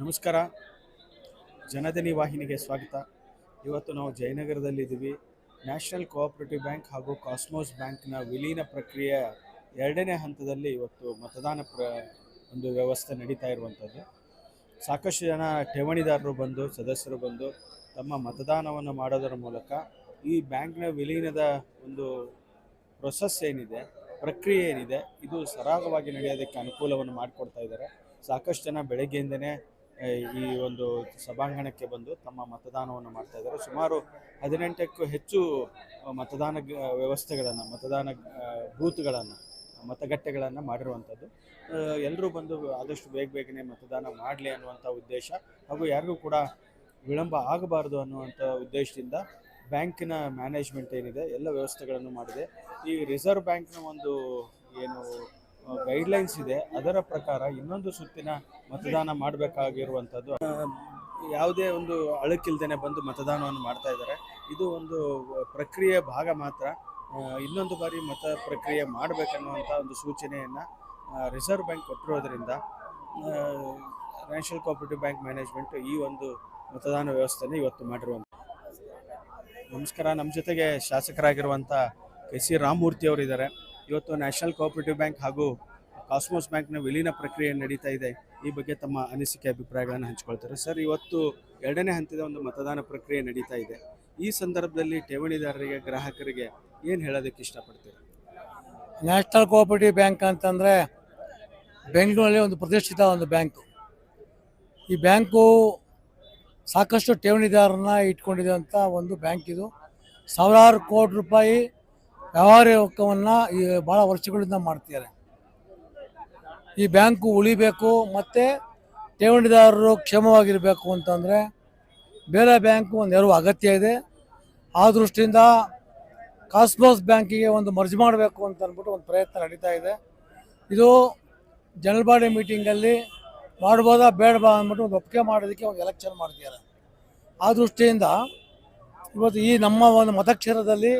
ನಮಸ್ಕಾರ. ಜನಧನಿ ವಾಹಿನಿಗೆ ಸ್ವಾಗತ. ಇವತ್ತು ನಾವು ಜಯನಗರದಲ್ಲಿದ್ದೀವಿ ನ್ಯಾಷನಲ್ ಕೋಆಪರೇಟಿವ್ ಬ್ಯಾಂಕ್ ಹಾಗೂ ಕಾಸ್ಮೋಸ್ ಬ್ಯಾಂಕ್ನ ವಿಲೀನ ಪ್ರಕ್ರಿಯೆ ಎರಡನೇ ಹಂತದಲ್ಲಿ ಇವತ್ತು ಮತದಾನ ಪ್ರ, ಒಂದು ವ್ಯವಸ್ಥೆ ನಡೀತಾ ಇರುವಂಥದ್ದು. ಸಾಕಷ್ಟು ಜನ ಠೇವಣಿದಾರರು ಬಂದು, ಸದಸ್ಯರು ಬಂದು ತಮ್ಮ ಮತದಾನವನ್ನು ಮಾಡೋದರ ಮೂಲಕ ಈ ಬ್ಯಾಂಕ್ನ ವಿಲೀನದ ಒಂದು ಪ್ರೊಸೆಸ್ ಏನಿದೆ, ಪ್ರಕ್ರಿಯೆ ಏನಿದೆ, ಇದು ಸರಾಗವಾಗಿ ನಡೆಯೋದಕ್ಕೆ ಅನುಕೂಲವನ್ನು ಮಾಡಿಕೊಡ್ತಾ ಇದ್ದಾರೆ. ಸಾಕಷ್ಟು ಜನ ಬೆಳಗ್ಗೆಯಿಂದನೇ ಈ ಒಂದು ಸಭಾಂಗಣಕ್ಕೆ ಬಂದು ತಮ್ಮ ಮತದಾನವನ್ನು ಮಾಡ್ತಾ ಇದ್ದಾರೆ. ಸುಮಾರು ಹದಿನೆಂಟಕ್ಕೂ ಹೆಚ್ಚು ಮತದಾನ ವ್ಯವಸ್ಥೆಗಳನ್ನು, ಮತದಾನ ಬೂತ್ಗಳನ್ನು, ಮತಗಟ್ಟೆಗಳನ್ನು ಮಾಡಿರುವಂಥದ್ದು. ಎಲ್ಲರೂ ಬಂದು ಆದಷ್ಟು ಬೇಗ ಬೇಗನೆ ಮತದಾನ ಮಾಡಲಿ ಅನ್ನುವಂಥ ಉದ್ದೇಶ ಹಾಗೂ ಯಾರಿಗೂ ಕೂಡ ವಿಳಂಬ ಆಗಬಾರದು ಅನ್ನುವಂಥ ಉದ್ದೇಶದಿಂದ ಬ್ಯಾಂಕಿನ ಮ್ಯಾನೇಜ್ಮೆಂಟ್ ಏನಿದೆ, ಎಲ್ಲ ವ್ಯವಸ್ಥೆಗಳನ್ನು ಮಾಡಿದೆ. ಈ ರಿಸರ್ವ್ ಬ್ಯಾಂಕ್ನ ಒಂದು ಏನು ಗೈಡ್ಲೈನ್ಸ್ ಇದೆ. ಅದರ ಪ್ರಕಾರ ಇನ್ನೊಂದು ಸುತ್ತಿನ ಮತದಾನ ಮಾಡಬೇಕಾಗಿರುವಂಥದ್ದು. ಯಾವುದೇ ಒಂದು ಅಳುಕಿಲ್ದೇನೆ ಬಂದು ಮತದಾನವನ್ನು ಮಾಡ್ತಾ ಇದ್ದಾರೆ. ಇದು ಒಂದು ಪ್ರಕ್ರಿಯೆ ಭಾಗ ಮಾತ್ರ. ಇನ್ನೊಂದು ಬಾರಿ ಮತ ಪ್ರಕ್ರಿಯೆ ಮಾಡಬೇಕನ್ನುವಂಥ ಒಂದು ಸೂಚನೆಯನ್ನು ರಿಸರ್ವ್ ಬ್ಯಾಂಕ್ ಕೊಟ್ಟಿರೋದ್ರಿಂದ ನ್ಯಾಷನಲ್ ಕೋಆಪರೇಟಿವ್ ಬ್ಯಾಂಕ್ ಮ್ಯಾನೇಜ್ಮೆಂಟ್ ಈ ಒಂದು ಮತದಾನ ವ್ಯವಸ್ಥೆನ ಇವತ್ತು ಮಾಡಿರುವಂಥ ನಮಸ್ಕಾರ. ನಮ್ಮ ಜೊತೆಗೆ ಶಾಸಕರಾಗಿರುವಂಥ ಕೆ ಸಿ ರಾಮಮೂರ್ತಿ ಅವರು ಇದ್ದಾರೆ ಇವತ್ತು ನ್ಯಾಷನಲ್ ಕೋಆಪರೇಟಿವ್ ಬ್ಯಾಂಕ್ ಹಾಗೂ ಕಾಸ್ಮೋಸ್ ಬ್ಯಾಂಕ್ನ ವಿಲೀನ ಪ್ರಕ್ರಿಯೆ ನಡೀತಾ ಇದೆ. ಈ ಬಗ್ಗೆ ತಮ್ಮ ಅನಿಸಿಕೆ, ಅಭಿಪ್ರಾಯಗಳನ್ನು ಹಂಚಿಕೊಳ್ತಾರೆ. ಸರ್, ಇವತ್ತು ಎರಡನೇ ಹಂತದ ಒಂದು ಮತದಾನ ಪ್ರಕ್ರಿಯೆ ನಡೀತಾ ಇದೆ. ಈ ಸಂದರ್ಭದಲ್ಲಿ ಠೇವಣಿದಾರರಿಗೆ, ಗ್ರಾಹಕರಿಗೆ ಏನು ಹೇಳೋದಕ್ಕೆ ಇಷ್ಟಪಡ್ತೀರಾ? ನ್ಯಾಷನಲ್ ಕೋಆಪರೇಟಿವ್ ಬ್ಯಾಂಕ್ ಅಂತಂದರೆ ಬೆಂಗಳೂರಲ್ಲಿ ಒಂದು ಪ್ರತಿಷ್ಠಿತ ಒಂದು ಬ್ಯಾಂಕು. ಈ ಬ್ಯಾಂಕು ಸಾಕಷ್ಟು ಠೇವಣಿದಾರರನ್ನ ಇಟ್ಕೊಂಡಿದೆ ಅಂತ ಒಂದು ಬ್ಯಾಂಕ್ ಇದು. ಸಾವಿರಾರು ಕೋಟಿ ರೂಪಾಯಿ ವ್ಯವಹಾರವನ್ನು ಈ ಭಾಳ ವರ್ಷಗಳಿಂದ ಮಾಡ್ತಿದ್ದಾರೆ. ಈ ಬ್ಯಾಂಕು ಉಳಿಬೇಕು ಮತ್ತು ಠೇವಣಿದಾರರು ಕ್ಷೇಮವಾಗಿರಬೇಕು ಅಂತಂದರೆ ಬೇರೆ ಬ್ಯಾಂಕು ಒಂದು ನೆರವು ಅಗತ್ಯ ಇದೆ. ಆ ದೃಷ್ಟಿಯಿಂದ ಕಾಸ್ಮೋಸ್ ಬ್ಯಾಂಕಿಗೆ ಒಂದು ಮರ್ಜ್ ಮಾಡಬೇಕು ಅಂತ ಅಂದ್ಬಿಟ್ಟು ಒಂದು ಪ್ರಯತ್ನ ನಡೀತಾ ಇದೆ. ಇದು ಜನರಲ್ ಬಾಡಿ ಮೀಟಿಂಗಲ್ಲಿ ಮಾಡ್ಬೋದಾ ಬೇಡವಾ ಅಂದ್ಬಿಟ್ಟು ಒಂದು ಒಪ್ಪಿಗೆ ಮಾಡೋದಕ್ಕೆ ಒಂದು ಎಲೆಕ್ಷನ್ ಮಾಡ್ತಿದ್ದಾರೆ. ಆ ದೃಷ್ಟಿಯಿಂದ ಇವತ್ತು ಈ ನಮ್ಮ ಒಂದು ಮತಕ್ಷೇತ್ರದಲ್ಲಿ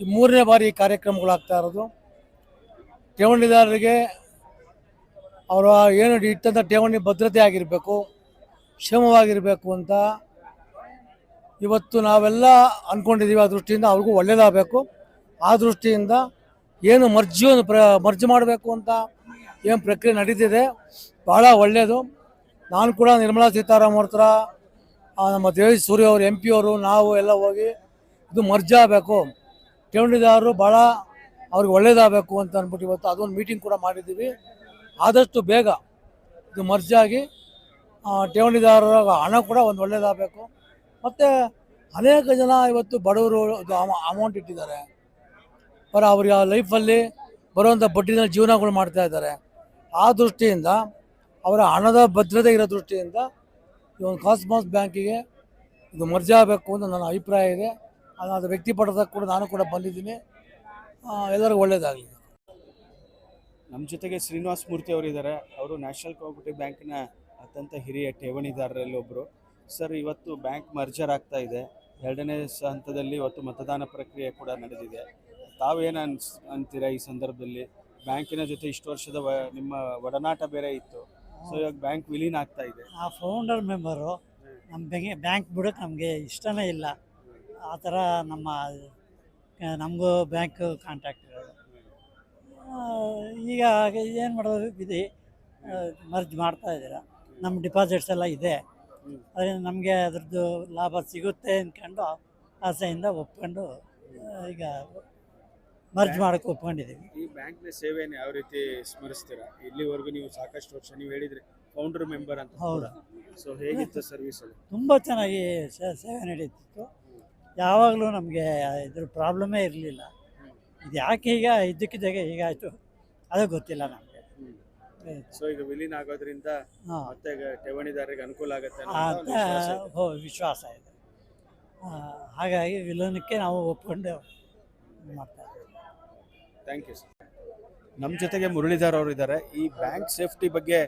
ಈ ಮೂರನೇ ಬಾರಿ ಕಾರ್ಯಕ್ರಮಗಳಾಗ್ತಾ ಇರೋದು. ಠೇವಣಿದಾರರಿಗೆ ಅವರ ಏನು ಇಟ್ಟಂಥ ಠೇವಣಿ ಭದ್ರತೆ ಆಗಿರಬೇಕು, ಕ್ಷೇಮವಾಗಿರಬೇಕು ಅಂತ ಇವತ್ತು ನಾವೆಲ್ಲ ಅಂದ್ಕೊಂಡಿದ್ದೀವಿ ಆ ದೃಷ್ಟಿಯಿಂದ ಅವ್ರಿಗೂ ಒಳ್ಳೇದಾಗಬೇಕು. ಆ ದೃಷ್ಟಿಯಿಂದ ಏನು ಮರ್ಜಿ ಪ್ರ, ಮರ್ಜು ಮಾಡಬೇಕು ಅಂತ ಏನು ಪ್ರಕ್ರಿಯೆ ನಡೀತಿದೆ ಭಾಳ ಒಳ್ಳೆಯದು ನಾನು ಕೂಡ ನಿರ್ಮಲಾ ಸೀತಾರಾಮ್ ಅವ್ರ ನಮ್ಮ ದೇವಿ ಸೂರ್ಯ ಅವರು, ಎಂ ಪಿ ಅವರು, ನಾವು ಎಲ್ಲ ಹೋಗಿ ಇದು ಮರ್ಜ್ ಆಗಬೇಕು. ಠೇವಣಿದಾರರು ಭಾಳ ಅವ್ರಿಗೆ ಒಳ್ಳೇದಾಗಬೇಕು ಅಂತ ಅಂದ್ಬಿಟ್ಟು ಇವತ್ತು ಅದೊಂದು ಮೀಟಿಂಗ್ ಕೂಡ ಮಾಡಿದ್ದೀವಿ. ಆದಷ್ಟು ಬೇಗ ಇದು ಮರ್ಜಾಗಿ ಠೇವಣಿದಾರರ ಹಣ ಕೂಡ ಒಂದು ಒಳ್ಳೇದಾಗಬೇಕು. ಮತ್ತು ಅನೇಕ ಜನ ಇವತ್ತು ಬಡವರು ಅಮೌಂಟ್ ಇಟ್ಟಿದ್ದಾರೆ. ಅವರ ಅವ್ರಿಗೆ ಲೈಫಲ್ಲಿ ಬರುವಂಥ ಬಡ್ಡಿನಲ್ಲಿ ಜೀವನಗಳು ಮಾಡ್ತಾ ಇದ್ದಾರೆ. ಆ ದೃಷ್ಟಿಯಿಂದ, ಅವರ ಹಣದ ಭದ್ರತೆ ಇರೋ ದೃಷ್ಟಿಯಿಂದ ಈ ಒಂದು ಕಾಸ್ಮಾಸ್ ಬ್ಯಾಂಕಿಗೆ ಇದು ಮರ್ಜಿ ಆಗಬೇಕು ಅಂತ ನನ್ನ ಅಭಿಪ್ರಾಯ ಇದೆ. ಅದು ವ್ಯಕ್ತಿ ಪಡೋದಕ್ಕೆ ಕೂಡ ನಾನು ಕೂಡ ಬಂದಿದ್ದೀನಿ. ಎಲ್ಲರಿಗೂ ಒಳ್ಳೆಯದಾಗಲಿ ನಮ್ಮ ಜೊತೆಗೆ ಶ್ರೀನಿವಾಸ್ ಮೂರ್ತಿ ಅವರು ಇದ್ದಾರೆ ಅವರು ನ್ಯಾಷನಲ್ ಕೋಆಪರೇಟಿವ್ ಬ್ಯಾಂಕಿನ ಅತ್ಯಂತ ಹಿರಿಯ ಠೇವಣಿದಾರರಲ್ಲಿ ಒಬ್ಬರು ಸರ್ ಇವತ್ತು ಬ್ಯಾಂಕ್ ಮರ್ಜರ್ ಆಗ್ತಾ ಇದೆ. ಎರಡನೇ ಹಂತದಲ್ಲಿ ಇವತ್ತು ಮತದಾನ ಪ್ರಕ್ರಿಯೆ ಕೂಡ ನಡೆದಿದೆ. ತಾವೇನು ಅನ್ಸ್ ಅಂತೀರಾ ಈ ಸಂದರ್ಭದಲ್ಲಿ? ಬ್ಯಾಂಕಿನ ಜೊತೆ ಇಷ್ಟು ವರ್ಷದ ವ ನಿಮ್ಮ ಒಡನಾಟ ಬೇರೆ ಇತ್ತು. ಸೊ ಇವಾಗ ಬ್ಯಾಂಕ್ ವಿಲೀನ ಆಗ್ತಾ ಇದೆ. ಆ ಫೌಂಡರ್ ಮೆಂಬರು ನಮ್ಮ ಬ್ಯಾಂಕ್ ಬಿಡೋಕೆ ನಮಗೆ ಇಷ್ಟನೇ ಇಲ್ಲ. ಆ ಥರ ನಮ್ಮ ನಮಗೂ ಬ್ಯಾಂಕ್ ಕಾಂಟ್ಯಾಕ್ಟ್ ಇರೋದು ಈಗ ಏನು ಮಾಡೋದು ಇದೆ ಮರ್ಜ್ ಮಾಡ್ತಾ ಇದ್ದೀರಾ. ನಮ್ಮ ಡಿಪಾಸಿಟ್ಸ್ ಎಲ್ಲ ಇದೆ. ಅದರಿಂದ ನಮಗೆ ಅದ್ರದ್ದು ಲಾಭ ಸಿಗುತ್ತೆ ಅಂದ್ಕೊಂಡು ಆಸೆಯಿಂದ ಒಪ್ಕೊಂಡು ಈಗ ಮರ್ಜ್ ಮಾಡೋಕ್ಕೆ ಒಪ್ಕೊಂಡಿದ್ದೀವಿ. ಈ ಬ್ಯಾಂಕ್ನ ಸೇವೆಯನ್ನು ಯಾವ ರೀತಿ ಸ್ಮರಿಸ್ತೀರಾ? ಇಲ್ಲಿವರೆಗೂ ನೀವು ಸಾಕಷ್ಟು ವರ್ಷ ನೀವು ಹೇಳಿದ್ರಿ ಫೌಂಡರ್ ಮೆಂಬರ್ ಅಂತ ಹೌದು. ಸೊ ಹೇಗಿತ್ತು ಸರ್ವಿಸ್ ತುಂಬ ಚೆನ್ನಾಗಿ ಸೇವೆ ನಡೀತಿತ್ತು. ಯಾವಾಗಲೂ ನಮಗೆ ಇದ್ರ ಪ್ರಾಬ್ಲಮೇ ಇರಲಿಲ್ಲ. ಇದು ಯಾಕೆ ಈಗ ಇದ್ದಕ್ಕಿದ್ದಾಗೆ ಹೀಗಾಯಿತು ಅದು ಗೊತ್ತಿಲ್ಲ ನಮಗೆ. ಸೊ ಈಗ ವಿಲೀನ ಆಗೋದ್ರಿಂದ ಹಾಂ. ಮತ್ತೆ ಠೇವಣಿದಾರರಿಗೆ ಅನುಕೂಲ ಆಗುತ್ತೆ ಅನ್ನೋ ಅಂತ ಒಂದು ವಿಶ್ವಾಸ ಇದೆ. ಹೋ ವಿಶ್ವಾಸ ಇದೆ. ಆ, ಹಾಗಾಗಿ ವಿಲನಕ್ಕೆ ನಾವು ಒಪ್ಕೊಂಡು ಮಾಡ್ತಾ ಇದ್ದೀವಿ. ಥ್ಯಾಂಕ್ ಯು ಸರ್ ನಮ್ಮ ಜೊತೆಗೆ ಮುರಳೀಧರ್ ಅವರು ಇದ್ದಾರೆ. ಈ ಬ್ಯಾಂಕ್ ಸೇಫ್ಟಿ ಬಗ್ಗೆ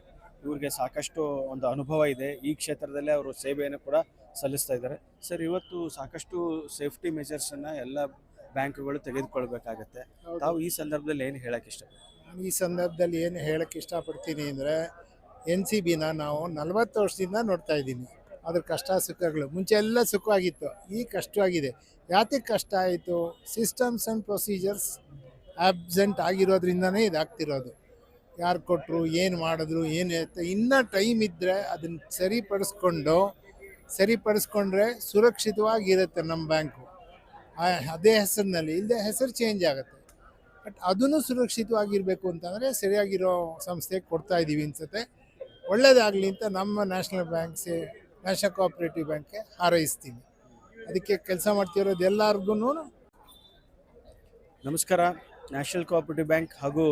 ಇವ್ರಿಗೆ ಸಾಕಷ್ಟು ಒಂದು ಅನುಭವ ಇದೆ. ಈ ಕ್ಷೇತ್ರದಲ್ಲೇ ಅವರು ಸೇವೆಯನ್ನು ಕೂಡ ಸಲ್ಲಿಸ್ತಾ ಇದ್ದಾರೆ. ಸರ್ ಇವತ್ತು ಸಾಕಷ್ಟು ಸೇಫ್ಟಿ ಮೆಜರ್ಸನ್ನು ಎಲ್ಲ ಬ್ಯಾಂಕ್ಗಳು ತೆಗೆದುಕೊಳ್ಬೇಕಾಗತ್ತೆ. ತಾವು ಈ ಸಂದರ್ಭದಲ್ಲಿ ಏನು ಹೇಳಕ್ಕೆ ಇಷ್ಟ ಈ ಸಂದರ್ಭದಲ್ಲಿ ಏನು ಹೇಳಕ್ಕೆ ಇಷ್ಟಪಡ್ತೀನಿ ಅಂದರೆ ಎನ್ ಸಿ ಬಿನ ನಾವು ನಲವತ್ತು ವರ್ಷದಿಂದ ನೋಡ್ತಾ ಇದ್ದೀನಿ. ಅದ್ರ ಕಷ್ಟ ಸುಖಗಳು ಮುಂಚೆ ಎಲ್ಲ ಸುಖವಾಗಿತ್ತು. ಈಗ ಕಷ್ಟವಾಗಿದೆ. ಯಾತಕ್ಕೆ ಕಷ್ಟ ಆಯಿತು? ಸಿಸ್ಟಮ್ಸ್ ಆ್ಯಂಡ್ ಪ್ರೊಸೀಜರ್ಸ್ ಆಬ್ಸೆಂಟ್ ಆಗಿರೋದ್ರಿಂದನೇ ಇದಾಗ್ತಿರೋದು ಯಾರು ಕೊಟ್ಟರು ಏನು ಮಾಡಿದ್ರು ಏನು ಇನ್ನೂ ಟೈಮ್ ಇದ್ದರೆ ಅದನ್ನು ಸರಿಪಡಿಸ್ಕೊಂಡು ಸರಿಪಡಿಸ್ಕೊಂಡ್ರೆ ಸುರಕ್ಷಿತವಾಗಿರುತ್ತೆ ನಮ್ಮ ಬ್ಯಾಂಕು. ಅದೇ ಹೆಸರಿನಲ್ಲಿ. ಇಲ್ಲದೆ ಹೆಸರು ಚೇಂಜ್ ಆಗುತ್ತೆ. ಬಟ್ ಅದನ್ನು ಸುರಕ್ಷಿತವಾಗಿರಬೇಕು ಅಂತಂದರೆ ಸರಿಯಾಗಿರೋ ಸಂಸ್ಥೆಗೆ ಕೊಡ್ತಾ ಇದ್ದೀವಿ ಅನ್ಸುತ್ತೆ. ಒಳ್ಳೇದಾಗಲಿ ಅಂತ ನಮ್ಮ ನ್ಯಾಷನಲ್ ಬ್ಯಾಂಕ್ಸೆ ನ್ಯಾಷನಲ್ ಕೋಆಪ್ರೇಟಿವ್ ಬ್ಯಾಂಕ್ಗೆ ಹಾರೈಸ್ತೀನಿ. ಅದಕ್ಕೆ ಕೆಲಸ ಮಾಡ್ತಿರೋದು ಎಲ್ಲರಿಗೂ ನಮಸ್ಕಾರ. ನ್ಯಾಷನಲ್ ಕೋಆಪ್ರೇಟಿವ್ ಬ್ಯಾಂಕ್ ಹಾಗೂ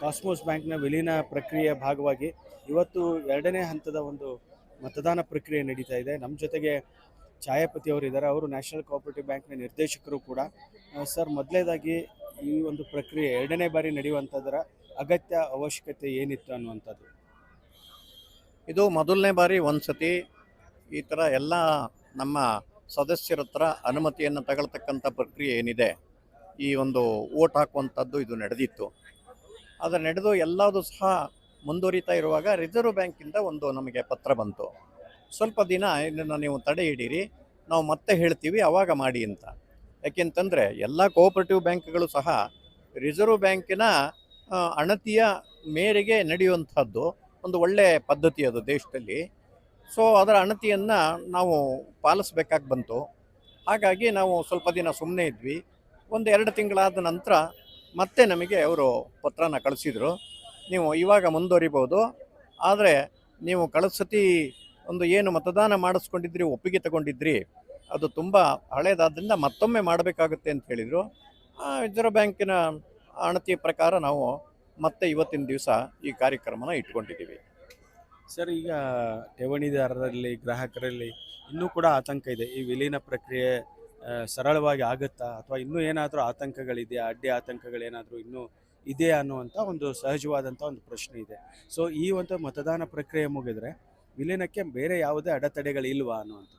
ಕಾಸ್ಮೋಸ್ ಬ್ಯಾಂಕ್ನ ವಿಲೀನ ಪ್ರಕ್ರಿಯೆಯ ಭಾಗವಾಗಿ ಇವತ್ತು ಎರಡನೇ ಹಂತದ ಒಂದು ಮತದಾನ ಪ್ರಕ್ರಿಯೆ ನಡೀತಾ ಇದೆ. ನಮ್ಮ ಜೊತೆಗೆ ಛಾಯಾಪತಿ ಅವರು ಇದ್ದಾರೆ ಅವರು ನ್ಯಾಷನಲ್ ಕೋಆಪರೇಟಿವ್ ಬ್ಯಾಂಕ್ನ ನಿರ್ದೇಶಕರು ಕೂಡ. ಸರ್, ಮೊದಲೇದಾಗಿ ಈ ಒಂದು ಪ್ರಕ್ರಿಯೆ ಎರಡನೇ ಬಾರಿ ನಡೆಯುವಂಥದ್ದರ ಅಗತ್ಯ ಅವಶ್ಯಕತೆ ಏನಿತ್ತು ಅನ್ನುವಂಥದ್ದು? ಇದು ಮೊದಲನೇ ಬಾರಿ ಒಂದು ಸತಿ ಈ ಥರ ಎಲ್ಲ ನಮ್ಮ ಸದಸ್ಯರ ಹತ್ರ ಅನುಮತಿಯನ್ನು ತಗೊಳ್ತಕ್ಕಂಥ ಪ್ರಕ್ರಿಯೆ ಏನಿದೆ, ಈ ಒಂದು ಓಟ್ ಹಾಕುವಂಥದ್ದು ಇದು ನಡೆದಿತ್ತು. ಆದರೆ ನಡೆದು ಎಲ್ಲದೂ ಸಹ ಮುಂದುವರಿತಾ ಇರುವಾಗ ರಿಸರ್ವ್ ಬ್ಯಾಂಕಿಂದ ಒಂದು ನಮಗೆ ಪತ್ರ ಬಂತು. ಸ್ವಲ್ಪ ದಿನ ಇದನ್ನು ನೀವು ತಡೆ ಹಿಡೀರಿ, ನಾವು ಮತ್ತೆ ಹೇಳ್ತೀವಿ, ಅವಾಗ ಮಾಡಿ ಅಂತ. ಯಾಕೆಂತಂದರೆ ಎಲ್ಲ ಕೋಆಪರೇಟಿವ್ ಬ್ಯಾಂಕ್ಗಳು ಸಹ ರಿಸರ್ವ್ ಬ್ಯಾಂಕಿನ ಅಣತಿಯ ಮೇರೆಗೆ ನಡೆಯುವಂಥದ್ದು ಒಂದು ಒಳ್ಳೆಯ ಪದ್ಧತಿ ಅದು ದೇಶದಲ್ಲಿ. ಸೊ, ಅದರ ಅಣತಿಯನ್ನು ನಾವು ಪಾಲಿಸ್ಬೇಕಾಗಿ ಬಂತು. ಹಾಗಾಗಿ ನಾವು ಸ್ವಲ್ಪ ದಿನ ಸುಮ್ಮನೆ ಇದ್ವಿ. ಒಂದು ಎರಡು ತಿಂಗಳಾದ ನಂತರ ಮತ್ತೆ ನಮಗೆ ಅವರು ಪತ್ರನ ಕಳಿಸಿದರು. ನೀವು ಇವಾಗ ಮುಂದುವರಿಬೋದು ಆದರೆ ನೀವು ಕಳಿಸತಿ ಒಂದು ಏನು ಮತದಾನ ಮಾಡಿಸ್ಕೊಂಡಿದ್ರಿ, ಒಪ್ಪಿಗೆ ತಗೊಂಡಿದ್ರಿ, ಅದು ತುಂಬ ಹಳೇದಾದ್ರಿಂದ ಮತ್ತೊಮ್ಮೆ ಮಾಡಬೇಕಾಗುತ್ತೆ ಅಂತ ಹೇಳಿದರು. ರಿಸರ್ವ್ ಬ್ಯಾಂಕಿನ ಅಣತಿಯ ಪ್ರಕಾರ ನಾವು ಮತ್ತೆ ಇವತ್ತಿನ ದಿವಸ ಈ ಕಾರ್ಯಕ್ರಮನ ಇಟ್ಕೊಂಡಿದ್ದೀವಿ. ಸರ್, ಈಗ ಠೇವಣಿದಾರರಲ್ಲಿ, ಗ್ರಾಹಕರಲ್ಲಿ ಇನ್ನೂ ಕೂಡ ಆತಂಕ ಇದೆ. ಈ ವಿಲೀನ ಪ್ರಕ್ರಿಯೆ ಸರಳವಾಗಿ ಆಗುತ್ತಾ? ಅಥವಾ ಇನ್ನೂ ಏನಾದರೂ ಆತಂಕಗಳಿದೆಯಾ? ಅಡ್ಡಿ ಆತಂಕಗಳೇನಾದರೂ ಇನ್ನೂ ಇದೆಯಾ ಅನ್ನುವಂಥ ಒಂದು ಸಹಜವಾದಂಥ ಒಂದು ಪ್ರಶ್ನೆ ಇದೆ. ಸೊ ಈ ಒಂದು ಮತದಾನ ಪ್ರಕ್ರಿಯೆ ಮುಗಿದ್ರೆ ವಿಲೀನಕ್ಕೆ ಬೇರೆ ಯಾವುದೇ ಅಡೆತಡೆಗಳಿಲ್ವಾ ಅನ್ನುವಂಥ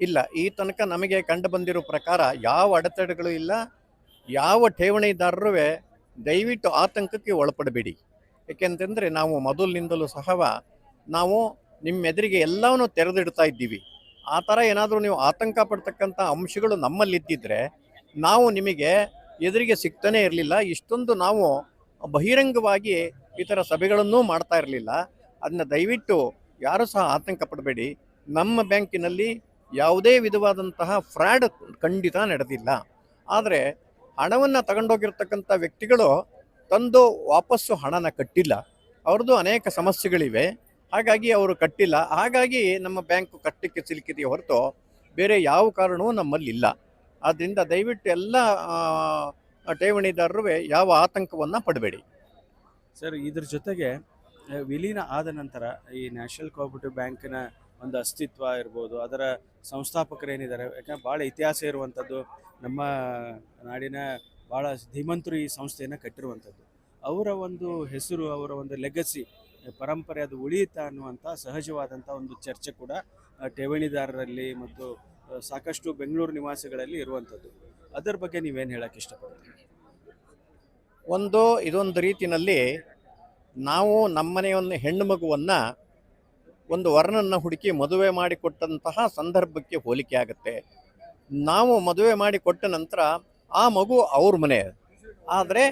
ಇಲ್ಲ, ಈ ತನಕ ನಮಗೆ ಕಂಡು ಬಂದಿರೋ ಪ್ರಕಾರ ಯಾವ ಅಡೆತಡೆಗಳು ಇಲ್ಲ, ಯಾವ ಠೇವಣಿದಾರರು ದಯವಿಟ್ಟು ಆತಂಕಕ್ಕೆ ಒಳಪಡಬೇಡಿ. ಏಕೆಂತಂದರೆ ನಾವು ಮೊದಲಿನಿಂದಲೂ ಸಹ ನಾವು ನಿಮ್ಮ ಎದುರಿಗೆ ಎಲ್ಲವನ್ನೂ ತೆರೆದಿಡ್ತಾ ಇದ್ದೀವಿ. ಆ ಥರ ಏನಾದರೂ ನೀವು ಆತಂಕ ಪಡ್ತಕ್ಕಂಥ ಅಂಶಗಳು ನಮ್ಮಲ್ಲಿದ್ದಿದ್ರೆ ನಾವು ನಿಮಗೆ ಎದುರಿಗೆ ಸಿಗ್ತಾನೇ ಇರಲಿಲ್ಲ. ಇಷ್ಟೊಂದು ನಾವು ಬಹಿರಂಗವಾಗಿ ಈ ಥರ ಸಭೆಗಳನ್ನೂ ಮಾಡ್ತಾ ಇರಲಿಲ್ಲ. ಅದನ್ನ ದಯವಿಟ್ಟು ಯಾರೂ ಸಹ ಆತಂಕ ಪಡಬೇಡಿ. ನಮ್ಮ ಬ್ಯಾಂಕಿನಲ್ಲಿ ಯಾವುದೇ ವಿಧವಾದಂತಹ ಫ್ರಾಡ್ ಖಂಡಿತ ನಡೆದಿಲ್ಲ. ಆದರೆ ಹಣವನ್ನು ತಗೊಂಡೋಗಿರ್ತಕ್ಕಂಥ ವ್ಯಕ್ತಿಗಳು ತಂದು ವಾಪಸ್ಸು ಹಣನ ಕಟ್ಟಿಲ್ಲ. ಅವ್ರದ್ದು ಅನೇಕ ಸಮಸ್ಯೆಗಳಿವೆ. ಹಾಗಾಗಿ ಅವರು ಕಟ್ಟಿಲ್ಲ. ಹಾಗಾಗಿ ನಮ್ಮ ಬ್ಯಾಂಕು ಕಟ್ಟಕ್ಕೆ ಸಿಲುಕಿದೆಯೇ ಹೊರತು ಬೇರೆ ಯಾವ ಕಾರಣವೂ ನಮ್ಮಲ್ಲಿ ಇಲ್ಲ ಆದ್ದರಿಂದ ದಯವಿಟ್ಟು ಎಲ್ಲ ಠೇವಣಿದಾರರು ಯಾವ ಆತಂಕವನ್ನು ಪಡಬೇಡಿ. ಸರ್, ಇದ್ರ ಜೊತೆಗೆ ವಿಲೀನ ಆದ ನಂತರ ಈ ನ್ಯಾಷನಲ್ ಕೋಆಪರೇಟಿವ್ ಬ್ಯಾಂಕಿನ ಒಂದು ಅಸ್ತಿತ್ವ ಇರ್ಬೋದು, ಅದರ ಸಂಸ್ಥಾಪಕರೇನಿದ್ದಾರೆ ಯಾಕಂದ್ರೆ ಭಾಳ ಇತಿಹಾಸ ಇರುವಂಥದ್ದು, ನಮ್ಮ ನಾಡಿನ ಭಾಳ ಧೀಮಂತರು ಈ ಸಂಸ್ಥೆಯನ್ನು ಕಟ್ಟಿರುವಂಥದ್ದು. ಅವರ ಒಂದು ಹೆಸರು, ಅವರ ಒಂದು ಲೆಗಸಿ, ಪರಂಪರೆ ಅದು ಉಳಿಯುತ್ತಾ ಅನ್ನುವಂಥ ಸಹಜವಾದಂಥ ಒಂದು ಚರ್ಚೆ ಕೂಡ ಠೇವಣಿದಾರರಲ್ಲಿ ಮತ್ತು ಸಾಕಷ್ಟು ಬೆಂಗಳೂರು ನಿವಾಸಿಗಳಲ್ಲಿ ಇರುವಂಥದ್ದು. ಅದರ ಬಗ್ಗೆ ನೀವೇನು ಹೇಳಕ್ಕೆ ಇಷ್ಟಪಡ್ತೀರಿ? ಒಂದು, ಇದೊಂದು ರೀತಿಯಲ್ಲಿ ನಾವು ನಮ್ಮನೆಯೊಂದು ಹೆಣ್ಣು ಮಗುವನ್ನು ಒಂದು ವರ್ಣನ ಹುಡುಕಿ ಮದುವೆ ಮಾಡಿಕೊಟ್ಟಂತಹ ಸಂದರ್ಭಕ್ಕೆ ಹೋಲಿಕೆ ಆಗುತ್ತೆ. ನಾವು ಮದುವೆ ಮಾಡಿ ಕೊಟ್ಟ ನಂತರ ಆ ಮಗು ಅವ್ರ ಮನೆ. ಆದರೆ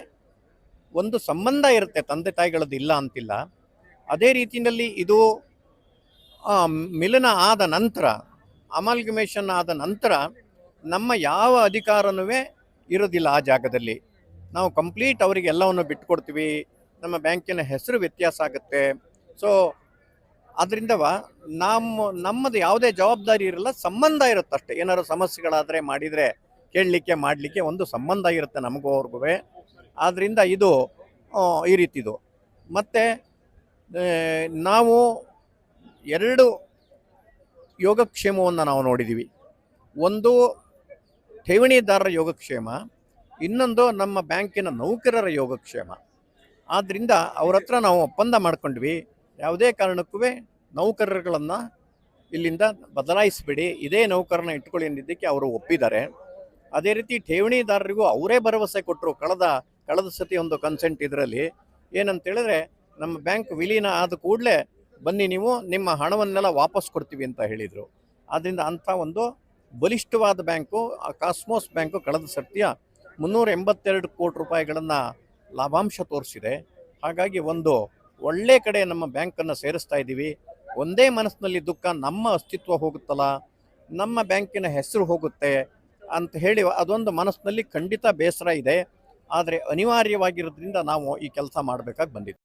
ಒಂದು ಸಂಬಂಧ ಇರುತ್ತೆ, ತಂದೆ ತಾಯಿಗಳದ್ದು ಇಲ್ಲ ಅಂತಿಲ್ಲ. ಅದೇ ರೀತಿಯಲ್ಲಿ ಇದು ಮಿಲನ ಆದ ನಂತರ ಅಮಾಲ್ಗಮೇಷನ್ ಆದ ನಂತರ ನಮ್ಮ ಯಾವ ಅಧಿಕಾರನೂ ಇರೋದಿಲ್ಲ ಆ ಜಾಗದಲ್ಲಿ. ನಾವು ಕಂಪ್ಲೀಟ್ ಅವರಿಗೆ ಎಲ್ಲವನ್ನು ಬಿಟ್ಟುಕೊಡ್ತೀವಿ. ನಮ್ಮ ಬ್ಯಾಂಕಿನ ಹೆಸರು ವ್ಯತ್ಯಾಸ ಆಗುತ್ತೆ. ಸೊ ಅದರಿಂದವ ನಮ್ಮ ನಮ್ಮದು ಯಾವುದೇ ಜವಾಬ್ದಾರಿ ಇರಲ್ಲ, ಸಂಬಂಧ ಇರುತ್ತೆ ಅಷ್ಟೇ. ಸಮಸ್ಯೆಗಳಾದರೆ ಮಾಡಿದರೆ ಕೇಳಲಿಕ್ಕೆ, ಮಾಡಲಿಕ್ಕೆ ಒಂದು ಸಂಬಂಧ ಇರುತ್ತೆ ನಮಗೂ ಅವ್ರಿಗೂ ಆದ್ದರಿಂದ ಇದು ಈ ರೀತಿದು. ಮತ್ತು ನಾವು ಎರಡು ಯೋಗಕ್ಷೇಮವನ್ನು ನಾವು ನೋಡಿದ್ದೀವಿ ಒಂದು ಠೇವಣಿದಾರರ ಯೋಗಕ್ಷೇಮ, ಇನ್ನೊಂದು ನಮ್ಮ ಬ್ಯಾಂಕಿನ ನೌಕರರ ಯೋಗಕ್ಷೇಮ. ಆದ್ದರಿಂದ ಅವ್ರ ಹತ್ರ ನಾವು ಒಪ್ಪಂದ ಮಾಡ್ಕೊಂಡ್ವಿ. ಯಾವುದೇ ಕಾರಣಕ್ಕೂ ನೌಕರರುಗಳನ್ನು ಇಲ್ಲಿಂದ ಬದಲಾಯಿಸಬೇಡಿ. ಇದೇ ನೌಕರನ ಇಟ್ಕೊಳ್ಳಿ ಎಂದಿದ್ದಕ್ಕೆ ಅವರು ಒಪ್ಪಿದ್ದಾರೆ. ಅದೇ ರೀತಿ ಠೇವಣಿದಾರರಿಗೂ ಅವರೇ ಭರವಸೆ ಕೊಟ್ಟರು. ಕಳೆದ ಕಳೆದ ಸತಿ ಒಂದು ಕನ್ಸೆಂಟ್ ಇದರಲ್ಲಿ. ಏನಂತೇಳಿದ್ರೆ, ನಮ್ಮ ಬ್ಯಾಂಕ್ ವಿಲೀನ ಆದ ಕೂಡಲೇ ಬನ್ನಿ ನೀವು ನಿಮ್ಮ ಹಣವನ್ನೆಲ್ಲ ವಾಪಸ್ ಕೊಡ್ತೀವಿ ಅಂತ ಹೇಳಿದರು. ಆದ್ದರಿಂದ ಅಂಥ ಒಂದು ಬಲಿಷ್ಠವಾದ ಬ್ಯಾಂಕು, ಆ ಕಾಸ್ಮೋಸ್ ಬ್ಯಾಂಕು ಕಳೆದ ಸತ್ಯ ಮುನ್ನೂರ ಎಂಬತ್ತೆರಡು ಕೋಟಿ ರೂಪಾಯಿಗಳನ್ನು ಲಾಭಾಂಶ ತೋರಿಸಿದೆ. ಹಾಗಾಗಿ ಒಂದು ಒಳ್ಳೆ ಕಡೆ ನಮ್ಮ ಬ್ಯಾಂಕನ್ನು ಸೇರಿಸ್ತಾ ಇದ್ದೀವಿ. ಒಂದೇ ಮನಸ್ಸಿನಲ್ಲಿ ದುಃಖ ನಮ್ಮ ಅಸ್ತಿತ್ವ ಹೋಗುತ್ತಲ್ಲ, ನಮ್ಮ ಬ್ಯಾಂಕಿನ ಹೆಸರು ಹೋಗುತ್ತೆ ಅಂತ ಹೇಳಿ ಅದೊಂದು ಮನಸ್ಸಿನಲ್ಲಿ ಖಂಡಿತ ಬೇಸರ ಇದೆ. ಆದರೆ ಅನಿವಾರ್ಯವಾಗಿರೋದ್ರಿಂದ ನಾವು ಈ ಕೆಲಸ ಮಾಡಬೇಕಾಗಿ ಬಂದಿದ್ದೀವಿ